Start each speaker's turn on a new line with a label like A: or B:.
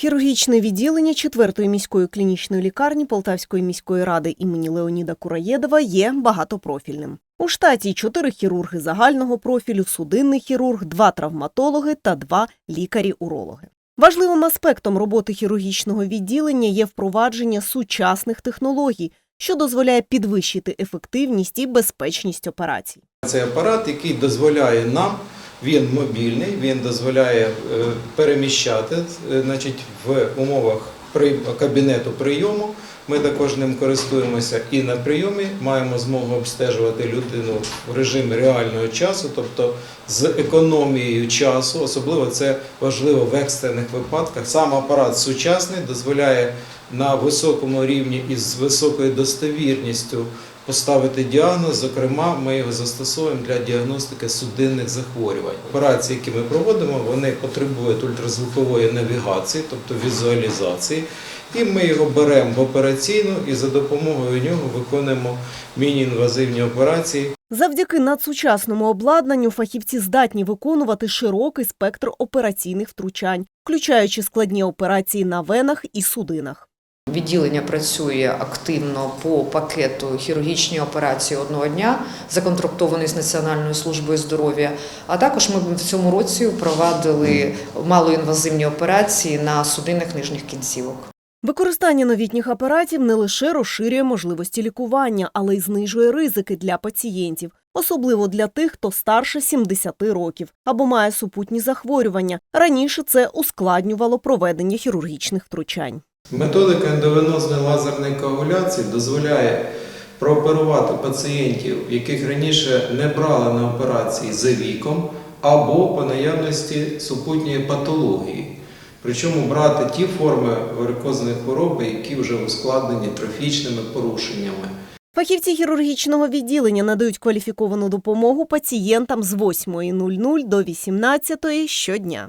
A: Хірургічне відділення 4-ї міської клінічної лікарні Полтавської міської ради імені Леоніда Кураєдова є багатопрофільним. У штаті чотири хірурги загального профілю, судинний хірург, два травматологи та два лікарі-урологи. Важливим аспектом роботи хірургічного відділення є впровадження сучасних технологій, що дозволяє підвищити ефективність і безпечність операцій.
B: Це апарат, який дозволяє нам, він мобільний, він дозволяє е, переміщати е, значить, в умовах кабінету прийому. Ми також ним користуємося і на прийомі маємо змогу обстежувати людину в режимі реального часу, тобто з економією часу. Особливо це важливо в екстрених випадках. Сам апарат сучасний дозволяє на високому рівні і з високою достовірністю поставити діагноз. Зокрема, ми його застосовуємо для діагностики судинних захворювань. Операції, які ми проводимо, вони потребують ультразвукової навігації, тобто візуалізації. І ми його беремо в операційну і за допомогою нього виконуємо міні-інвазивні операції.
A: Завдяки надсучасному обладнанню фахівці здатні виконувати широкий спектр операційних втручань, включаючи складні операції на венах і судинах.
C: Відділення працює активно по пакету хірургічні операції одного дня, законтрактований з Національною службою здоров'я. А також ми в цьому році впровадили малоінвазивні операції на судинних нижніх кінцівок.
A: Використання новітніх апаратів не лише розширює можливості лікування, але й знижує ризики для пацієнтів, особливо для тих, хто старше 70 років або має супутні захворювання. Раніше це ускладнювало проведення хірургічних втручань.
B: Методика ендовенозної лазерної коагуляції дозволяє прооперувати пацієнтів, яких раніше не брали на операції за віком або по наявності супутньої патології. Причому брати ті форми варикозної хвороби, які вже ускладнені трофічними порушеннями.
A: Фахівці хірургічного відділення надають кваліфіковану допомогу пацієнтам з 8.00 до 18.00 щодня.